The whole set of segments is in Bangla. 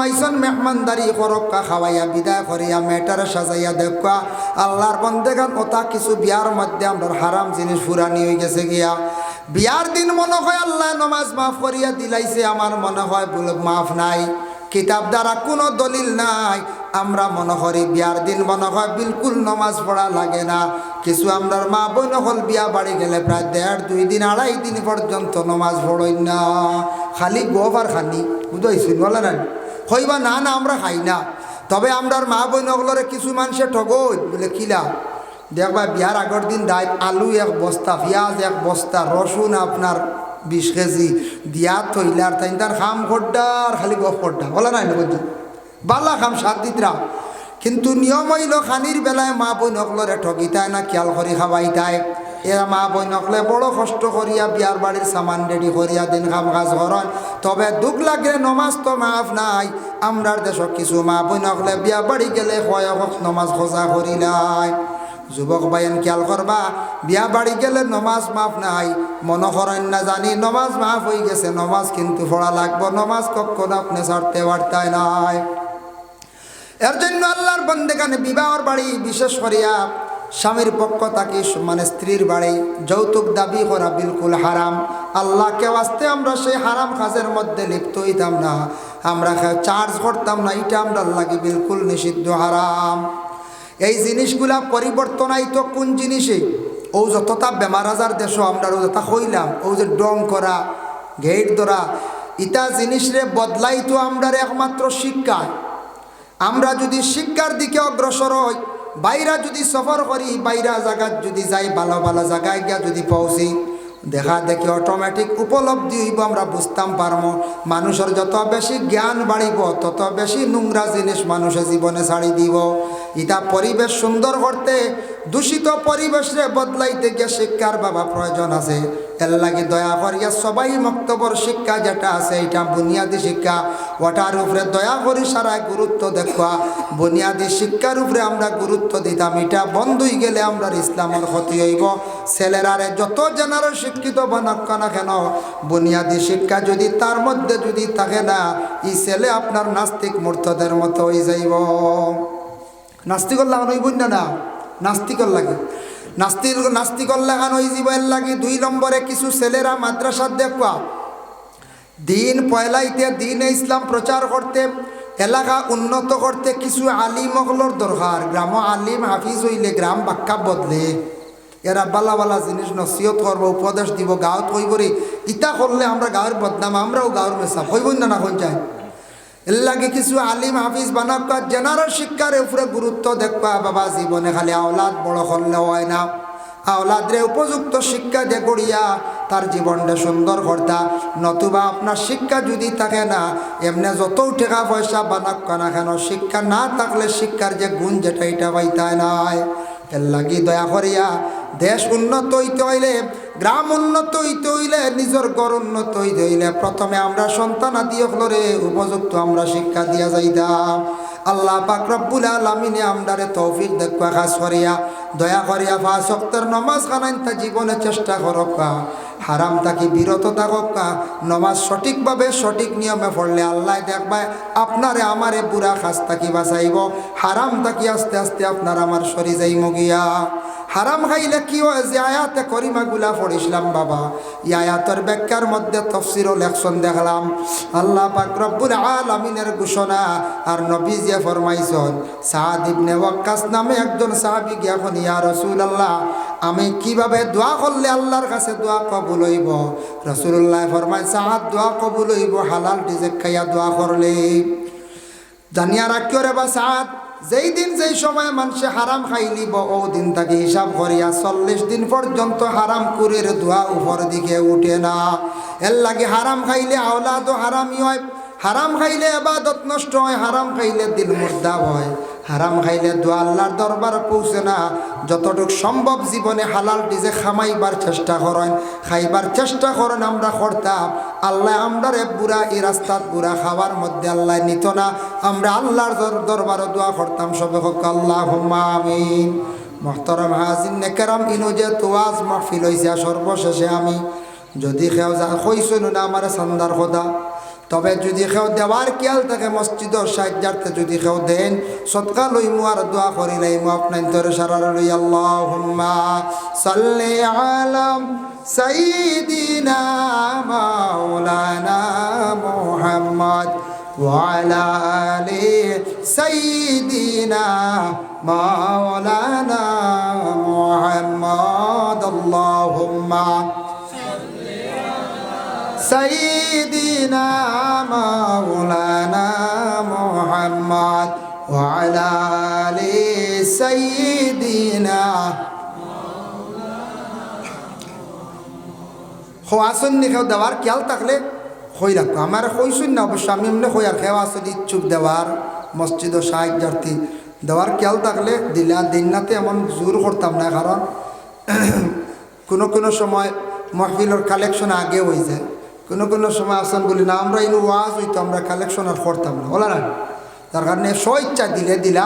ঘুমাইছন, মেহমানদারি করক্কা খাওয়াইয়া বিদায় করিয়া মেটারে সাজাইয়া দেখা আল্লাহর বন্দেগান ওটা কিছু বিয়ার মধ্যে আমরা হারাম জিনিস ফুরানি হয়ে গেছে গিয়া। বিয়ার দিন মনে হয় আল্লাহ নমাজ মাফ করিয়া দিলাইছে, আমার মনে হয় বলে মাফ নাই। কিতাব দ্বারা কোনো দলিল নাই, আমরা মনে করি বিয়ার দিন মনে হয় বিলকুল নমাজ পড়া লাগে না। কিছু আমরার মা বই নকল বিয়া বাড়ি গেলে প্রায় দেড়, দুই দিন, আড়াই দিন পর্যন্ত নমাজ পড়ই না। খালি গোব আর খানি বুঝাইছি বলে না হইবা না না, আমরা খাই না। তবে আমরার মা বই নকলরে কিছু মানুষে ঠগই, বলে কিলা দেখবা, বিয়ার আগের দিন দায় আলু এক বস্তা, পেঁয়াজ এক বস্তা, রসুন আপনার বিশ কেজি, দিয়া থইলার তাই তার খাম খড্ডার, খালি গফ খড্ডা, বলে নাই বুঝছি বালা খাম সাত দিতরা। কিন্তু নিয়ম হইল, খানির বেলায় মা বই নকলরে ঠগিতায় না, খেয়াল করি খাওয়াইতায় এরা মা বই নকলে বড় কষ্ট করিয়া বিয়ার বাড়ির সামান রেডি করিয়া দিন খাম কাজ করেন। তবে দুঃখ লাগলে নমাজ তো মাফ নাই। আমরার দেশত কিছু মা বই নকলে বিয়া বাড়ি গেলে হয় নমাজ খোঁজা করিলাই যুবক বাইন খেয়াল করবা, বিয়া বাড়ি গেলে নমাজ মাফ নাই। মন করেন না জানি নমাজ মাফ হয়ে গেছে, নমাজ কিন্তু পড়া লাগবো। নমাজ কখন আপনি ছাড়তে পারতায় নাই। এর জন্য আল্লাহর বন্দেখানে বিবাহর বাড়ি বিশেষ করিয়া স্বামীর পক্ষ তাকে মানে স্ত্রীর বাড়ি, যৌতুক দাবি করা বিলকুল হারাম। আল্লাহকে আসতে আমরা সেই হারাম কাজের মধ্যে লিপ্ত হইতাম না। আমরা চার্জ করতাম না, এটা আমরা লাগি বিলকুল নিষিদ্ধ হারাম। এই জিনিসগুলা পরিবর্তন আইতো কোন জিনিসে? ও যতটা বেমার আজার দেশ আমরা যতটা হইলাম। ও যে ডং করা গেট ধরা, ইটা জিনিসরে বদলাইতো আমরা একমাত্র শিক্ষায় আমরা যদি শিক্ষার দিকে অগ্রসর হই বাইরা যদি সফর করি, বাইরা জায়গাত যদি যাই ভালো ভালো জায়গায় গিয়া যদি পৌঁছি, দেখা দেখি অটোমেটিক উপলব্ধি হইব, আমরা বুঝতাম পারব মানুষের যত বেশি জ্ঞান বাড়িব তত বেশি নোংরা জিনিস মানুষের জীবনে ছাড়ি দিব। এটা পরিবেশ সুন্দর করতে দূষিত পরিবেশে বদলাইতে গিয়ে শিক্ষার বাবা প্রয়োজন আছে। এর লাগে দয়া করিয়া সবাই মক্তবর শিক্ষা যেটা আছে, এটা বুনিয়াদী শিক্ষা। ওটার উপরে দয়া করি সারাই গুরুত্ব দেখা বুনিয়াদী শিক্ষার উপরে আমরা গুরুত্ব দিতাম। এটা বন্ধ হয়ে গেলে আমরা ইসলামের ক্ষতি হইব। ছেলেরারে যত জেনারো শিক্ষিত বানাক না কেন, বুনিয়াদী শিক্ষা যদি তার মধ্যে যদি থাকে না, এই ছেলে আপনার নাস্তিক মূর্তদের মতো হয়ে যাইব। নাস্তিক লাগান হইব না না। নাস্তিকর লাগে। নাস্তিক নাস্তিকর লাগান হয়ে যাইবার লাগে। দুই নম্বরে কিছু ছেলেরা মাদ্রাসার দেখবা দিন পয়লাইতে দিন ইসলাম প্রচার করতে, এলাকা উন্নত করতে কিছু আলিম অগলর দরকার। গ্রাম আলিম হাফিজ হইলে গ্রাম বাক্কা বদলে। এরা বালা বালা জিনিস নসিহত করব, উপদেশ দিব, গাঁৱত কইব রে। ইটা করলে আমরা গাঁৱৰ বদনাম, আমরাও গাঁৱৰ মেসাব কইব না না কোন যায় এর লাগে কিছু আলিম হাফিজ বানাক্কা জেনারেল শিক্ষার উপরে গুরুত্ব দেখবা, বাবা জীবনে খালি আওলাদ বড় করলে হয় না। আওলাদরে উপযুক্ত শিক্ষা দে করিয়া তার জীবনটা সুন্দর করতা। নতুবা আপনার শিক্ষা যদি থাকে না, এমনি যত টাকা পয়সা বানাক না কেন, শিক্ষা না থাকলে শিক্ষার যে গুণ যেটা, এটা পাইতায় নাই। এর লাগি দয়া করিয়া দেশ উন্নত হইতে হইলে, গ্রাম উন্নত হইতে হইলে, নিজের গড় উন্নত হইতে হইলে প্রথমে আমরা সন্তান দিয়ে হলরে উপযুক্ত আমরা শিক্ষা দিয়া যাইতাম আল্লাহ পাক রব্বুল আলমিনে আমদারে তৌফিক দেখবা খাস করিয়া, দয়া করিয়া ফাঁস নমাজ খানাইন তা জীবনে চেষ্টা করক্কা হারাম তাকে বিরত থাকা নমাজ সঠিকভাবে সঠিক নিয়মে পড়লে আল্লাহ দেখবা আপনারে আমারে বুড়া খাস তাকি বাঁচাইব। হারাম তাকি আস্তে আস্তে আপনার আমার সরি যাই মগিয়া হারাম খাইলে কি হয় যে আয়াতে করিমাগুলা পড়িছিলাম বাবা। ই আয়াতের ব্যাখ্যার মধ্যে তফসির লেকশন দেখলাম। আল্লাহ পাক রব্বুল আলামিনের ঘোষণা, আর নবী যে ফরমাইছন ইবনে ওয়াক্কাস নামে একজন সাহাবী গিয়াখন ইয়া রসুল আল্লাহ আমি কীভাবে দোয়া করলে আল্লাহর কাছে দোয়া কবুল হইব। রাসূলুল্লাহ ফরমাই সাহাদ দোয়া কবুল হইব, হালাল ডিজেক খাইয়া দোয়া করলে। জানিয়া রাখিও রে বা সাহাদ, যেই দিন যেই সময় মানুষে হারাম খাইলিব, ও দিন তাকে হিসাব করিয়া চল্লিশ দিন পর্যন্ত হারাম কুরের ধোয়া উপর দিকে উঠে না। এর লাগে হারাম খাইলে আওলাদও হারামই হয়, হারাম খাইলে এবাদত নষ্ট হয়, হারাম খাইলে দিল মুর্দা হয়। হারাম খাইলে দোয়া আল্লাহর দরবার পৌঁছে না। যতটুক সম্ভব জীবনে হালাল ডিজে খামাইবার চেষ্টা করেন, খাইবার চেষ্টা করেন আমরা করতাম। আল্লাহ আমরারে বুড়া, এই রাস্তার বুড়া খাওয়ার মধ্যে আল্লাহ নিত না। আমরা আল্লাহর দরবারও দোয়া করতাম, সবে হোক আল্লাহ আমিন। মহতরম হাজিন নেকেরাম, ইনু যে তোয়াজ মাহফিল হয়েছে সর্বশেষে আমি যদি খেয়াও যা কইসই না আমার সান্দার খোদা। তবে যদি কেউ দেওয়ার খেয়াল থাকে মসজিদর সাহায্যার্থে যদি কেউ দেন সৎকা লইমু আর দোয়া করি লাইমু আপনার তোরে সারার লই আল্লাহুম্মা সাল্লি আলাম সাইয়্যিদিনা মাওলানা মুহাম্মদ وعلى آل سيدنا مولانا محمد اللهم سيدنا مولانا محمد وعلى آل سيدنا খোয়াশন নিখেও দেওয়ার খেয়াল থাকলে হই রাখতো আমার হইসুন না অবশ্য আমি এমনি হই আর খেওয়া আসল ইচ্ছুক দেওয়ার মসজিদ ও সাহায্যার্থী দেওয়ার খেয়াল থাকলে দিলা দিননাতে এমন জোর করতাম না কারণ কোনো কোনো সময় মহফিলের কালেকশন আগে হয়ে যায় কোনো কোনো সময় আসন বলি, না, আমরা ইনু ওয়াজ হইতো, আমরা কালেকশন আর করতাম না। বলা না। তার কারণে স্ব ইচ্ছা দিলে দিলা,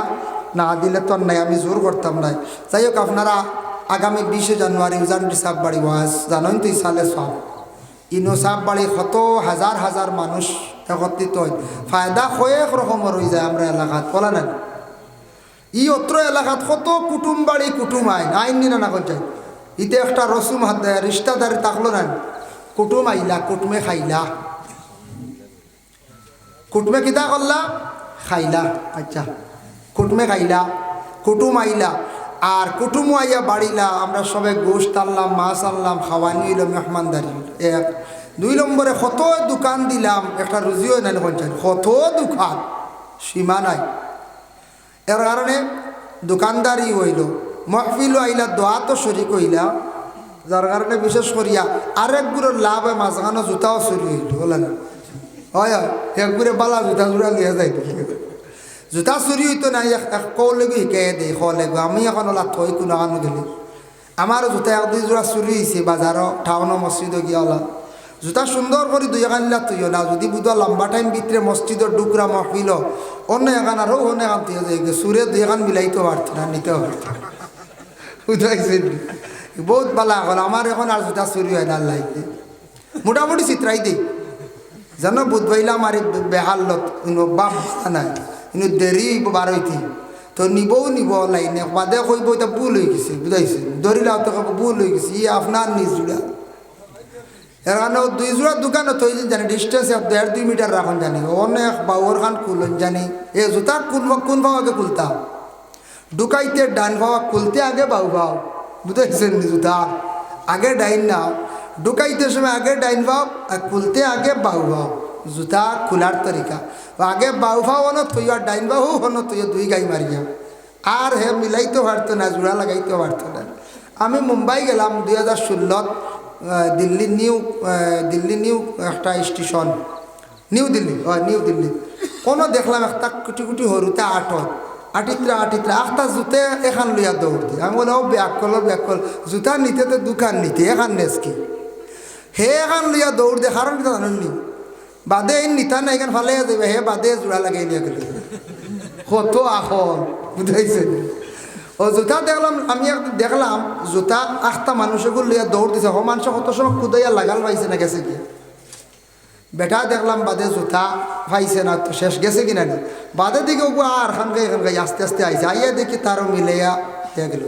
না দিলে তো নাই, আমি জোর করতাম নাই। যাই হোক, আপনারা আগামী বিশে জানুয়ারি উজানটি সাহ বাড়ি ওয়াজ, জানেন তো সালে সব। ইনো সাহ বাড়ি কত হাজার হাজার মানুষ একত্রিত হয়। ফায়দা কয়েক রকমের হয়ে যায় আমরা এলাকাত, বলা না। ই অত্র এলাকাত কত কুটুম বাড়ি কুটুম আইন আইন নিনা না করছে ইতে একটা রসুম হাত রিস্তাদারি থাকল না। কুটুম আইলা কুটুমে খাইলা। কুটুমে কিতা করলা খাইলা আচ্ছা। কুটুমে খাইলা, কুটুম আইলা আর কুটুম আইয়া বাড়িলা আমরা সবে গোষ্ঠ আনলাম মাছ আনলাম খাওয়ানি হইল মেহমানদারি এক। দুই নম্বরে কত দোকান দিলাম, একটা রুজিও নাই পঞ্চায়েত। কত দোকান, সীমা নাই। এর কারণে দোকানদারি হইল মহফিল আইলা দোয়া তো শরিক হইলা যার কারণে বিশেষ করিয়া আরেকগুলোর লাভ হয় মাঝখানো জুতাও চুরি হইল হয় হয় একগুড়ে বালা জুতা জোড়া লিয়া যাই জোতা চুরি হইতো না এক কৌলেগো শিকাই দে কলেগো আমি এখন ওলা থৈ কোনো কানো গেলি আমার জোতা এক দুই জোড়া চুরি হয়েছে বাজারও টাউনৰ মসজিদও গিয়া ওলা জোতা সুন্দর করে দুই এখান লিলা তুইও না যদি বুধ লম্বা টাইম ভিতরে মসজিদর ডুকরা মহফিল অন্য এখান আরও অন্য এখান তুই সুরে দুই এখান মিলাইতে পারত না নিতেও পারত বুঝাইছে বহুত বালা এখন আমার এখন আর জোতা চুরি হয় না লাইতে মোটামুটি চিত্রাই দেই। জানো বুধ বাইলা আমার বেহালত বাপ নাই কিন্তু দেরি বার হইতি তো নিবও নিব লাইনে বাদে কইব এটা ভুল হয়ে গেছে বুঝাইছে ধরিলা তো কব ভুল হয়ে গেছে, ই আপনার নিজ জোড়া এর কারণে দুই জোড়া দোকানে তৈ জানি ডিস্টেন্স দেড় দুই মিটার রাখন জানি। অনেক বাউর খান কুলন জানি। এ জোতা কোন কোন আগে কুলতা? ঢুকাইতে ডান ভাওয়া খুলতে আগে বাউ ভাও বুঝাইছেন জুতা আগে ডাইন নাও ঢুকাইতে সময় আগে ডাইন ভাও আর খুলতে আগে বাহু ভাও জুতা খোলার তরিকা। আগে ভাও হন থই আর ডাইন বাহু হন থই দুই গাই মারিয়া। আর হে মিলাইতে পারতো না, জোড়া লাগাইতে পারতো না। আমি মুম্বাই গেলাম দুই হাজার ষোলোত দিল্লি নিউ দিল্লি নিউ একটা স্টেশন। নিউ দিল্লি, হয় নিউ দিল্লি। কোনো দেখলাম একটা কুটি কুটি সৰুতে আটত আটিত্রা আটিত্রা আখটা জুতে এখান লইয়া দৌড় দি আমি বলে ও করল ব্যাক কল। জুতা নিতে তো দোকান নিতে, এখান নেস কি হে এখান লইয়া দৌড় দে কারণ কিতা জানেননি বাদে এই নিতা না এখান ফালে যাবে হে বাদে জোড়া লাগাই নিয়ে গেলে কত এখন বুঝাইছে ও জুতা দেখলাম, আমি দেখলাম, জুতা আখটা মানুষগুলো লইয়া দৌড় দিছে। হ মানুষ কত সময় কুদাইয়া লাগাল পাইছে না, গেছে কি? বেটা দেখলাম বাদে জুতা পাইছে না, তো শেষ গেছে কিনা নি বাদে দিকে আর খানকে এখানকে আস্তে আস্তে আইছে। আইয়া দেখি তারও মিলাইয়া দেয়া গেল।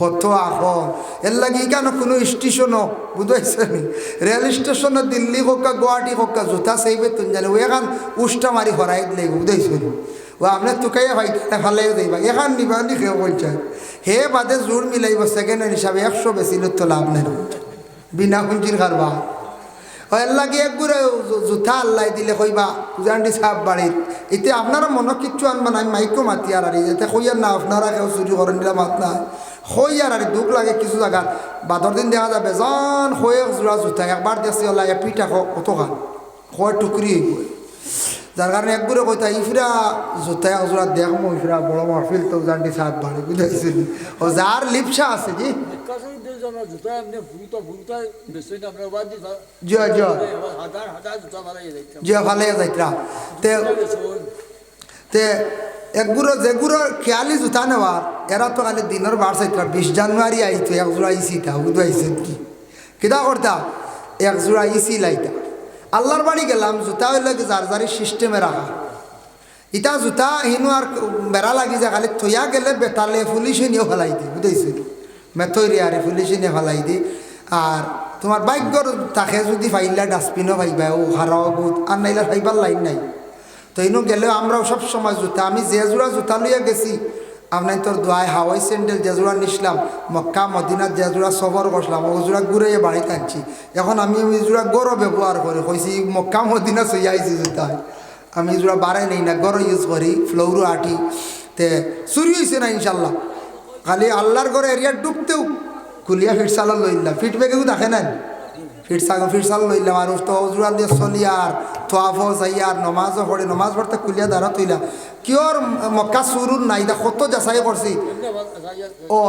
কত এখন এর লাগে কেন কোনো স্টেশনও বুঝাইছে নি? রেল স্টেশনও দিল্লি হোক গুয়াহাটি হোক জুতা সেইবে তুন জানে। ও এখান উষ্টা মারি হরাই দিলে, বুঝাইছে নি? ও আপনার তুকাইয়া ভাই ভালে যাইবা। এখান নিবা নি কেউ বলছে হে বাদে জোর মিলাইব সেকেন্ড হিসাবে একশো বেশি তো লাভ নেই বিনা পুঞ্জির কারবার। লাগে একগুড়ে জুথা আল্লাহ দিলে কইবা উজানটি সাপ বাড়ির এতে আপনারা মনে কিচ্ছু আনবা না আমি মাইকো মাতি আরি যাতে কইয়ার না আপনারা কেউ চুরি করেন দিলে মাত না হই আর আরে দুঃখ লাগে কিছু জায়গা বাদর দিন দেখা যাবে জন হয়ে জোড়া জুতা একবার দেখছি আল্লাহ পিঠা কত খান হয় টুকরি হইব যার কারণে একগুড়ে কইতা ইফরা জুতা জোড়া দেখব ইফরা বড় মাহফিল তো উজানটি সাপ বাড়ি বুঝাইছিল ও যার লিপসা আছে জি জয় জয়। যে ভালে যাইতরা। তে তে একগুলো যেগুলো খেয়ালি জুতা নেওয়ার এরা তো খালি দিনের বার চাইতরা বিশ জানুয়ারি আইতো এক জোড়া ইসি তা বুধ আইসে কি? কিতা করতা? এক জোড়া ইসি লাইতা আল্লাহর বাড়ি গেলাম, জুতা হইলে যার যারি সিস্টেমে রাখা। ইটা জুতা হিনু আর বেড়া লাগি যায়, খালি থইয়া গেলে বেতালে পুলিশে নিয়ে ফেলাই দি বুঝেছি মেথইরে আরে পুলিশে নিয়ে ফেলাই দি। আর তোমার ভাগ্যর তাকে যদি ফাইলা ডাস্টবিনও ফাইবা, ও হারাও গুত আর নাইলে ফাইবার লাইন নাই। তো ইনু গেলেও আমরাও সব সময় জুতা, আমি যে জোড়া জুতা লইয়া গেছি আপনার তোর দোয়ায় হাওয়াই স্যান্ডেল জোড়া নিসলাম মক্কা মদিনার যে জোড়া সফর করলাম ও জোড়া ঘুরে বাড়িতে আনছি এখন আমি জোড়া গরো ব্যবহার করি, কইছি, মক্কা, মদিনা সই আইছি জুতা আমি জোড়া বাড়াই নেই না গরো ইউজ করি ফ্লোরও আটি তে চুরি হয়েছে না ইনশাল্লাহ। খালি আল্লাহর ঘরে এরিয়া ডুবতেও খুলিয়া ফিট সালা লইলাম ফিট বেগেও দেখে নেন ফিট সাগ ফিট সাল লইলাম। আর তো জোড়া দিয়ে চলি আর তোয়াফো যাই আর নমাজও পড়ে, নমাজ পড়তে কুলিয়া দাঁড়া তৈলাম কিয়র মক্কা চুরুর নাই, দা কত যাচাই করছি। ও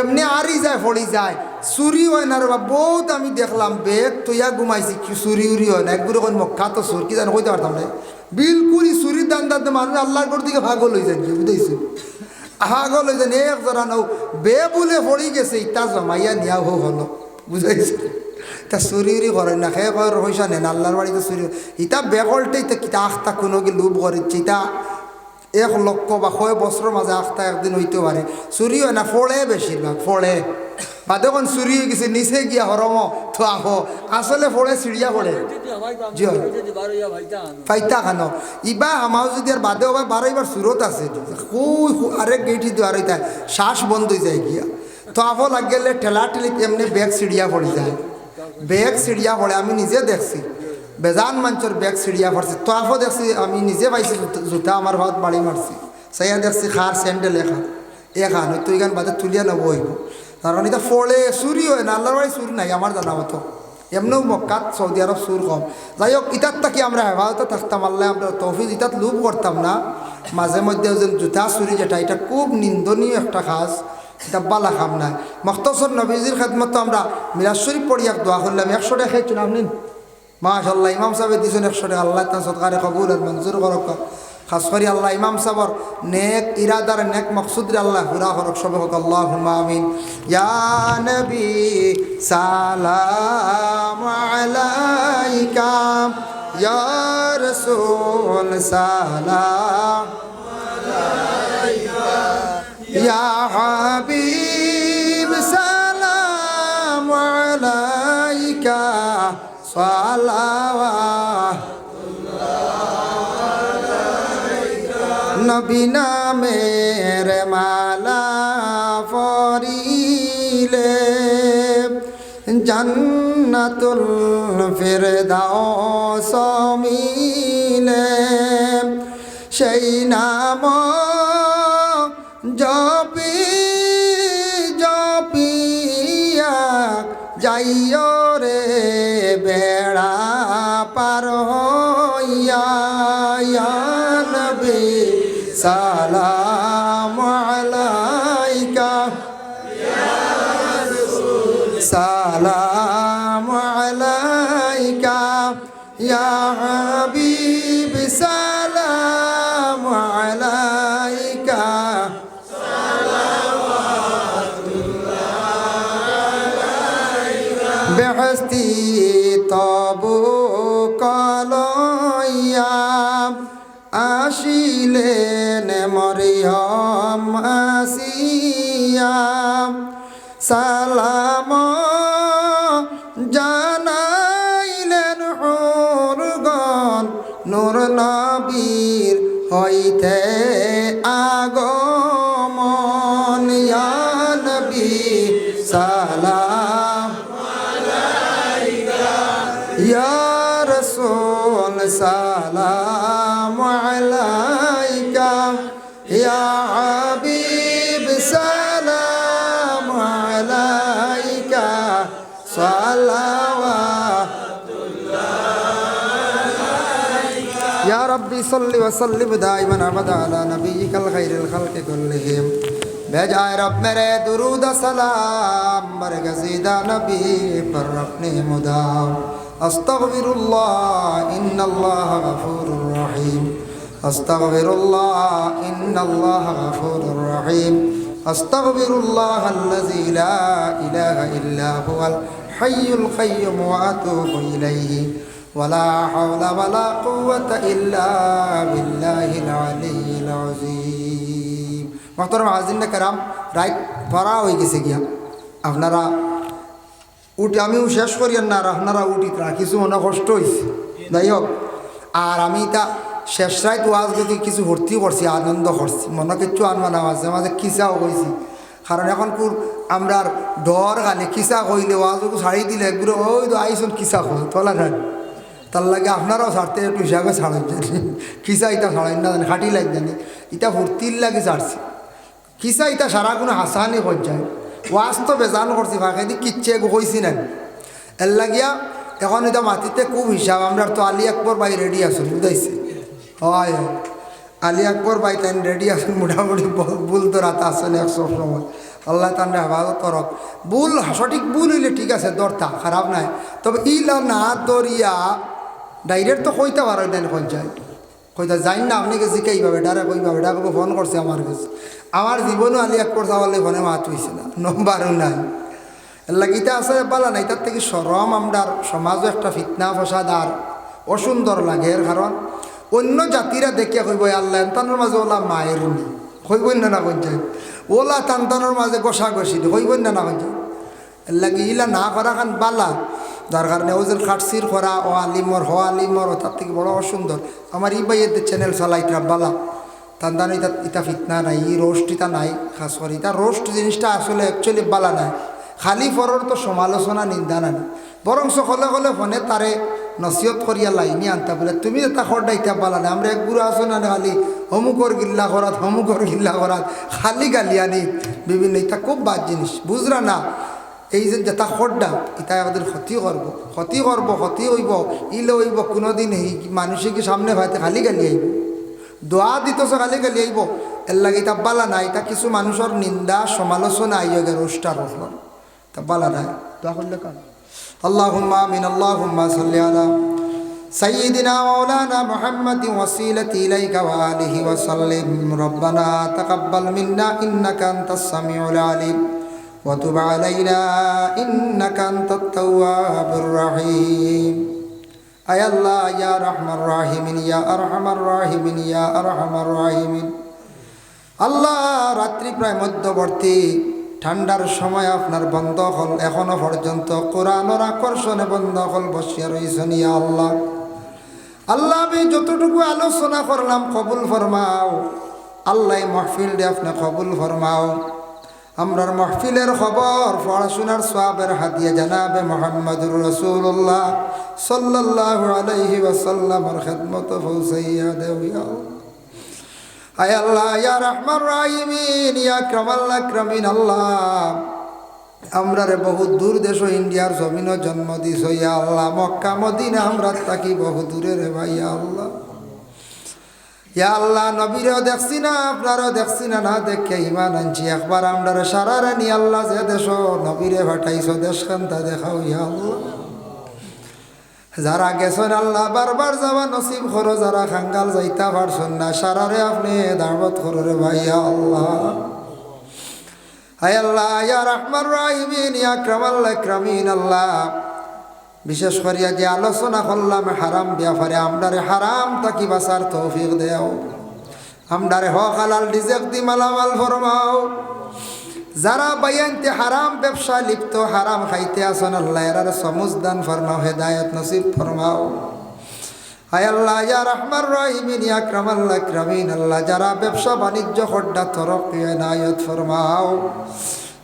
এমনি আরই যায় ফড়ি যায়। চুরি হয় না রে বা বহুত আমি দেখলাম, বেগ তুইয়া ঘুমাইছি। চুরি উরি হয় না একগুলো কোন মক্কা তো চুর, কি জানো, কইতে পারতাম না। বিলকুলই চুরির দান দান মানুষ আল্লাহর ঘর দিকে ভাগল হয়ে যায় বুঝেছি ভাগল হয়ে যায়, এক জরা নাও। বে বলে পড়ি গেছে ইটা জমাইয়া নিয়া হোক হলো, বুঝাইছে? তা চুরি উরি করে না খেয়ে কয় পয়সা নেন আল্লাহর বাড়িতে চুরি ইটা বেগলটেই তো কিতা আখতা কোনো কি লোভ করেছে ইটা এক লক্ষ বা কয় বছরের মাঝে আখতা একদিন হইতে পারে। চুরি হয় না ফলে বেশিরভাগ, ফলে। বা দেখুন চুরি হয়ে গেছে, নিচে গিয়া হরম তো আহো আসলে ফলে চিড়িয়া জি ফাইতা খানো। ইবা আমাও যদি আর বাদে হবার বারো এবার সুরত আছে। খুই আরেক গেইটি তো আর শ্বাস বন্ধ হয়ে যায় গিয়া। তো গেলে ঠেলা ঠেলি এমনি ব্যাগ সিঁড়িয়া পড়ে যায়। ব্যাগ সিঁড়িয়া পড়ে, আমি নিজে দেখছি। বেজান মাঞ্চর ব্যাগ সিঁড়িয়া পড়ছে। তো আফো দেখছি, আমি নিজে পাইছি জুতা- আমার ভাত বাড়ি মারছি। সাইয়া দেখছি খার স্যান্ডেল এখান এখান হয়তো এখান বাদে তুলিয়া নেব হইব। কারণ এটা ফলে চুরি হয় না আল্লাহর বাড়ি চুরি নাই আমার জানা মতো। এমনিও মক্কাত সৌদি আরব সুর কম। যাই হোক ইটার তাকি আমরা হেফাজতে থাকতাম, আল্লাহ আমরা তৌফিক ইটাত লুপ করতাম না। মাঝে মধ্যে জুতা চুরি যেটা, এটা খুব নিন্দনীয় একটা কাজ এটা বালা খাম নাই মখতসর নবীজির খেদমত আমরা মিরাজ শরীফ পড়ি, এক দোয়া করলাম একশো টাকা খেয়েছি না আপনি মাশাল্লাহ ইমাম সাহেব দিয়েছেন একশো টাকা। আল্লাহ তার সৎকারে কবুল মঞ্জুর করক খাস করি আল্লাহ, ইমাম সাহর নেক ইরাদার, নেক মকসুদ আল্লাহ হুরা করক, সবে হোক। আল্লাহ আমিন। ইয়া নবী, সালাম আলাইকা। ইয়া রাসূল, সালাম ইয়া হাবিব সালাম আলাইকা সালাওয়াত নবী নামের মালা ফরিলে জান্নাতুল ফিরদাউস মিলে সেই নাম যাইও বেহস্তি يا رسول سلام عليك يا حبيب سلام عليك صلوات الله يا ربي صل وسلم دائما ابدا على نبيك الخير الخلق كلهم بجائے رب میرے درود سلام برگزیدہ نبی پر اپنی مدام استغفر الله ان الله غفور رحيم استغفر الله ان الله غفور رحيم استغفر الله الذي لا اله الا هو الحي القيوم واتوب اليه ولا حول ولا قوة إلا بالله العلي العظيم محترم হাজিন কারাম রাইট ভরা হয়ে গেছে গিয়া আপনারা উঠি, আমিও শেষ করি না আর উঠি কিছু মনে কষ্ট হয়েছে যাই হোক, আর আমি তা শেষ রায় তো ওয়াজ যদি কিছু ভর্তি করছি, আনন্দ করছি। মনে কিচ্ছু আনমানা মাঝে মাঝে কিসাও কইছি। কারণ এখন কুর আমরা আর ডর গালে কিসা কইলে ওয়াজকে ছাড়ি দিলে একগুলো ওই তো আইসুন কিসা কই তোলা না তার লাগে আপনারাও ছাড়তে, একটু হিসাবে ছাড়েন জানি কিসা ইটা ছাড়েন না জানি খাটি লাগ জানি ইটা ভর্তির লাগে ছাড়ছি। কিসা ইটা সারা কোনো হাসানি পর্যায়ে। ওয়াজ তো করছি ফাঁকে দি কিচ্ছে কইছি না এর লাগিয়া এখন এটা মাটিতে খুব হিসাব আমরা তো আলী আকবর ভাই রেডি আছো বুঝাইছে হয় আলী আকবর ভাই তাই রেডি আছেন মোটামুটি ভুল তো রাত আসেন একশো সময় আল্লাহ তান হেফাজত করক ভুল সঠিক ভুল হইলে ঠিক আছে দরতা খারাপ নাই তবে ইলা না দরিয়া ডাইরেক্ট তো কইতে পারো দেন পঞ্চায়েত কইতা যাই না আপনি গেছি এইভাবে ডারে কইভাবে ডাকে ফোন করছে আমার কাছে। আমার জীবনও আলি এক আকবর চাওয়ালে ফোনে মাত হয়েছে না, নম্বরও নাই। লাগিতে আছে, বালা নাই, তার থেকে সরম আমরার সমাজও একটা ফিতনা, ফসাদ আর অসুন্দর লাগে এর কারণ। অন্য জাতিরা দেখিয়া কইব আল্লাহ তানোর মাঝে ওলা মায়ের নি কইব না না কইছে ওলা তান্তানোর মাঝে গোসা গসি কইব না না কইছে এর লাগি ইলা না করা খান বালা যার কারণে ওজন খাটসির করা ও আলিমর হ আলিমর তার থেকে বড় অসুন্দর। আমার ই বাইয়ের চ্যানেল চলা চালাইতা বালা। তান্দান ইতা ইতা ফিতনা নাই ই রোস্ট ইতা নাই, খাস করে। ইতা রোস্ট জিনিসটা আসলে অ্যাকচুয়ালি বালা নাই। খালি ফরর তো সমালোচনা, নিন্দা নাই। বরং সকলে কলে ফোনে তারে নসিহত করিয়া লাইনি আনতা বলে, তুমি এটা খরডা ইতা বালা নাই, আমরা এক গুরু আছো না খালি হমুকর গিল্লা করাত হমুকর গিল্লা করাত খালি গালি আনি, বিভিন্ন ইতা খুব বাদ জিনিস বুঝরা না? এই যে যেটা খড্ডা ইটা আমাদের ক্ষতি করব ক্ষতি করব ক্ষতি হইব ইলে হইব কোনোদিন এই মানুষে কি সামনে ভাইতে খালি গালি আইব দোয়া দিতেছ খালি গালি আইব এর লাগে ইতা বালা নাই ইতা কিছু মানুষের নিন্দা সমালোচনা আইয় গে রোস্টার রসল তা বালা নাই দোয়া করলে কান اللهم آمين اللهم صل على سيدنا مولانا محمد وسيلة إليك وآله وسلم ربنا تقبل منا إنك أنت السميع العليم وتب علينا إنك أنت التواب الرحيم أي الله يا رحم الراحمين يا أرحم الراحمين يا أرحم الراحمين আল্লাহ রাত্রি প্রায় মধ্যবর্তী ঠান্ডার সময় আপনার বন্ধ হল এখনো পর্যন্ত কোরআনর আকর্ষণে বন্ধ হল বসিয়া রয়েছেন ইয়া আল্লাহ আল্লাহ আমি যতটুকু আলোচনা করলাম কবুল ফরমাও আল্লাহ মহফিল দে আপনি কবুল ফরমাও আমরার মহফিলের খবর, পড়াশোনার সবের হাতিয়া জানাবে মোহাম্মদুর রসুল্লাহ সাল্লাহ আলাইহি ওয়াসাল্লামর খেদমত পৌঁছাইয়া দেও ইয়া আল্লাহ। আয় আল্লাহ ইয়া রহমান রাহিমিন, ইয়া ক্রমাল্লা ক্রমিন আল্লাহ। আমরা রে বহু দূর দেশ ইন্ডিয়ার জমিনও জন্ম দিস ইয়া আল্লাহ। মক্কা, মদিনা, আমরা থাকি বহু দূরে রে ভাই, ইয়া আল্লাহ। ইয়া আল্লাহ, নবীরেও দেখছি না, আপনারও দেখছি না না দেখে ইমান আনছি। একবার আমরা সারা রানি আল্লাহ যে দেশ, নবীরে ভাটাইছ দেশ খান্তা দেখাও ইয়া আল্লাহ। যারা গেছেন আল্লাহ, বারবার যাওয়া নসিব করো, যারা খাঙ্গাল যাইতা পারছেন না, সারারে আপনি দাবত করো রে ভাইয়া আল্লাহ। হায় আল্লাহ, ইয়া রহমান রাহিমিন, ইয়া আল্লাহ। বিশেষ করিয়া যে আলোচনা করলাম, হারাম ব্যাপারে আমরারে হারাম তাকি বাসার তৌফিক দেও। আমরারে হক আলাল ডিজেক দি মালামাল ফরমাও। যারা বাইয়ানতে হারাম ব্যবসা লিপ্ত, হারাম খাইতে আসন, আল্লাহ এরার ফরমাও, হেদায়ত নসিব ফরমাও। হায় আল্লাহ, ইয়া রহমান রহিমিন ক্রামাল্লা ক্রামিন আল্লাহ যারা ব্যবসা বাণিজ্য খড্ডা তরক নায়ত ফরমাও।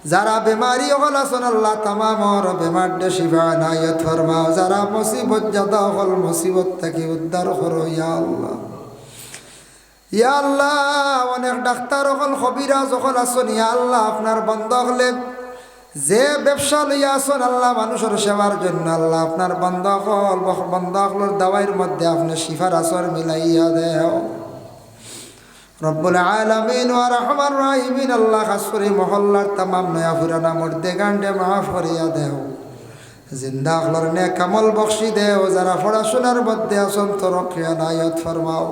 যারা বেমারি হল আসন আল্লাহ, তামামর বেমার শিবা নায়ত ফরমাও। যারা মুসিবত জাদা হল মুসিবত থেকে উদ্ধার করো, ইয়া আল্লাহ। ইয়া আল্লাহ, অনেক ডাক্তার অকল খবিরা যখন আসন, ইয়া আল্লাহ, আপনার বন্ধ হলে যে ব্যবসা লইয়া আসন, আল্লাহ মানুষের সেবার জন্য, আল্লাহ আপনার বন্ধ হল বন্ধ হলের দাওয়াইয়ের মধ্যে আপনি শিফার আসর মিলাইয়া দেও। রব্বুল আলামিন ওয়া রহমান রাহিমিন, আল্লাহ খাস করে মহল্লার তামাম নয়া ফুরানা মর্দে গান্ডে মাফ করিয়া দেও। জিন্দা হলর নে কামল বক্সি দেও, যারা পড়াশোনার মধ্যে আসন তরকিয়া নায়ত ফরমাও।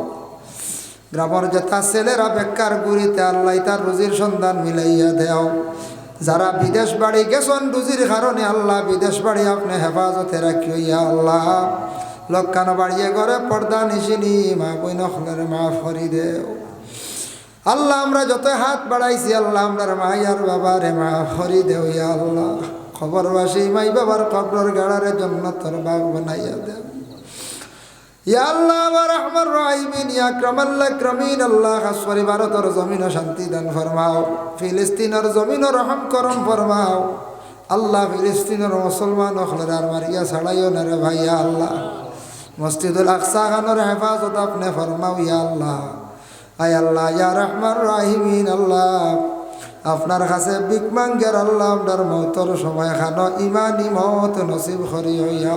গ্রামের যেটা ছেলেরা বেকার গুড়িতে আল্লাহ তার রুজির সন্ধান মিলাইয়া দেও। যারা বিদেশ বাড়ি গেছেন রুজির কারণে আল্লাহ বিদেশ বাড়ি আপনি হেফাজতে রাখিয়া আল্লাহ। লক্ষান বাড়িয়ে ঘরে পর্দা নিশিনি, মা বই নখলের মা ফরি দেও। আল্লাহ আমরা যত হাত বাড়াইছি, আল্লাহ আমরার মাই আর বাবা রে মা ফরি দেও ইয়া আল্লাহ। খবরবাসী, মাই বাবার কবর গাড়ারে জন্য তোর বাপ বানাইয়া ইয়া ইয়া পরিবারতর জমিন আল্লাহ ছাড়াইও ভাইয়া আল্লাহ। হেফাজত আপনি ফরমাও, ইয়া আল্লাহ। আয় আল্লাহ, ইয়া রহমান রাহিমিন, আল্লাহ। আপনার কাছে বিক মাঙ্গের আল্লাহ, আপনার মৌতর সময় খানো ইমানি মত নসিব করি হইয়া।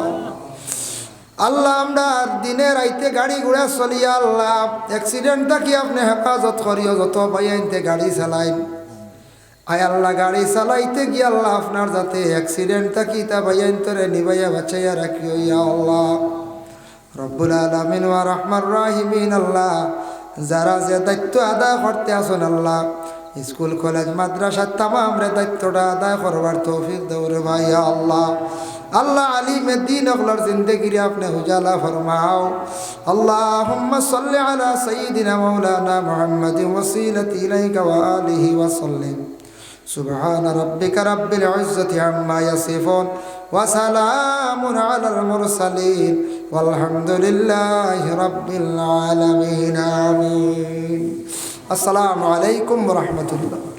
আল্লাহ আমরা দিনে রাইতে গাড়ি ঘোড়া চলিয়া আল্লাহ অ্যাক্সিডেন্ট থাকি আপনি হেফাজত করিও, যত বাইনতে গাড়ি চালাইন আয় আল্লাহ, গাড়ি চালাইতে গিয়ে আল্লাহ আপনার যাতে অ্যাক্সিডেন্ট থাকি তা বাইন তোরে নিবাইয়া বাঁচাইয়া রাখিও, ইয়া আল্লাহ। রব্বুল আলমিন ওয়া রহমান রাহিমিন, আল্লাহ। যারা যে দায়িত্ব আদায় করতে আসুন আল্লাহ, স্কুল, কলেজ, মাদ্রাসার তামামরে দায়িত্বটা আদায় করবার তৌফিক দৌড়ে ভাই আল্লাহ। আল্লাহ আলী মে দিন অগলার জিন্দগিরি আপনি হুজালা ফরমাও। আল্লাহ সাল্লি আলা সাইয়্যিদিনা মাওলানা মুহাম্মদ ওয়াসিলাতি ইলাইকা সুবহান রাব্বিকা রাব্বিল ইজ্জাতি আম্মা ইয়াসিফুন। ওয়া সালামুন আলাল মুরসালিন। والحمد لله رب العالمين آمين. السلام عليكم ورحمة الله.